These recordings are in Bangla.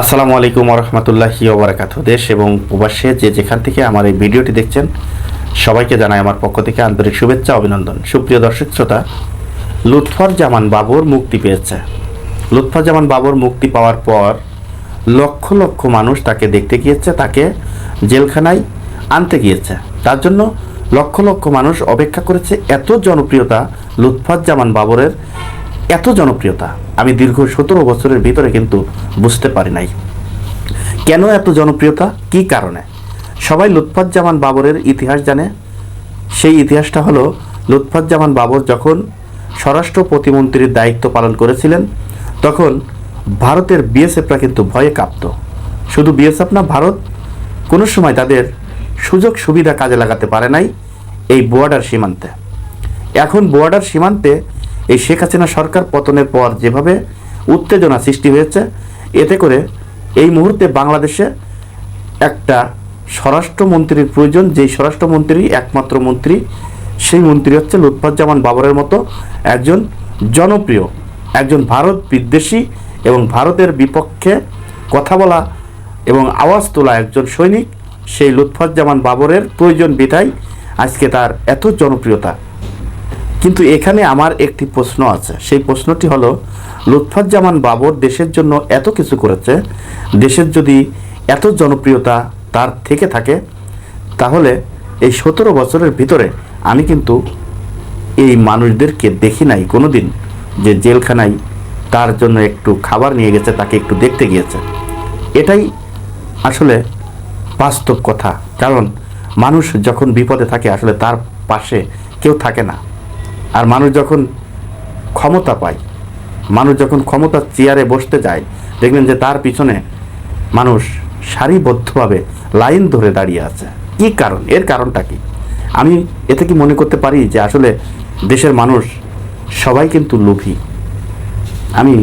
আসসালামু আলাইকুম রহমতুল্লাহি ওবরাকাত দেশ এবং প্রবাসে যে যেখান থেকে আমার এই ভিডিওটি দেখছেন, সবাইকে জানাই আমার পক্ষ থেকে আন্তরিক শুভেচ্ছা, অভিনন্দন। সুপ্রিয় দর্শক শ্রোতা লুৎফর জামান বাবর মুক্তি পেয়েছে। লুৎফর জামান বাবর মুক্তি পাওয়ার পর লক্ষ লক্ষ মানুষ তাকে দেখতে গিয়েছে, তাকে জেলখানায় আনতে গিয়েছে। তার জন্য লক্ষ লক্ষ মানুষ অপেক্ষা করেছে। এত জনপ্রিয়তা লুৎফাজ্জামান বাবরের এত জনপ্রিয়তা আমি দীর্ঘ সতেরো বছরের ভিতরে কিন্তু বুঝতে পারি নাই। কেন এত জনপ্রিয়তা? কি কারণে? সবাই লুৎফাজ্জামান বাবরের ইতিহাস জানে। সেই ইতিহাসটা হলো, লুৎফাজ্জামান বাবর যখন স্বরাষ্ট্র প্রতিমন্ত্রীর দায়িত্ব পালন করেছিলেন, তখন ভারতের বিএসএফরা কিন্তু ভয়ে কাঁপত। শুধু বিএসএফ না, ভারত কোনো সময় তাদের সুযোগ সুবিধা কাজে লাগাতে পারে নাই এই বর্ডার সীমান্তে। এখন বর্ডার সীমান্তে এই শেখ হাসিনা সরকার পতনের পর যেভাবে উত্তেজনা সৃষ্টি হয়েছে, এতে করে এই মুহূর্তে বাংলাদেশে একটা স্বরাষ্ট্রমন্ত্রীর প্রয়োজন, যেই স্বরাষ্ট্রমন্ত্রী একমাত্র মন্ত্রী, সেই মন্ত্রী হচ্ছে লুৎফাজ্জামান বাবরের মতো একজন জনপ্রিয়, একজন ভারত বিদ্বেষী এবং ভারতের বিপক্ষে কথা বলা এবং আওয়াজ তোলা একজন সৈনিক, সেই লুৎফাজ্জামান বাবরের প্রয়োজন বিধায় আজকে তার এত জনপ্রিয়তা। কিন্তু এখানে আমার একটি প্রশ্ন আছে। সেই প্রশ্নটি হলো, লুৎফাজ্জামান বাবর দেশের জন্য এত কিছু করেছে, দেশের যদি এত জনপ্রিয়তা তার থেকে থাকে, তাহলে এই সতেরো বছরের ভিতরে আমি কিন্তু এই মানুষদেরকে দেখি নাই কোনো দিন যে জেলখানায় তার জন্য একটু খাবার নিয়ে গেছে, তাকে একটু দেখতে গিয়েছে। এটাই আসলে বাস্তব কথা। কারণ মানুষ যখন বিপদে থাকে, আসলে তার পাশে কেউ থাকে না। আর মানুষ যখন ক্ষমতা পায়, মানুষ যখন ক্ষমতার চেয়ারে বসতে যায়, দেখবেন যে তার পিছনে মানুষ সারিবদ্ধভাবে লাইন ধরে দাঁড়িয়ে আছে। কি কারণ? এর কারণটা কি? আমি এতে কি মনে করতে পারি যে আসলে দেশের মানুষ সবাই কিন্তু লোভী? আমি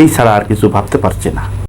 এই ছাড়া আর কিছু ভাবতে পারছি না।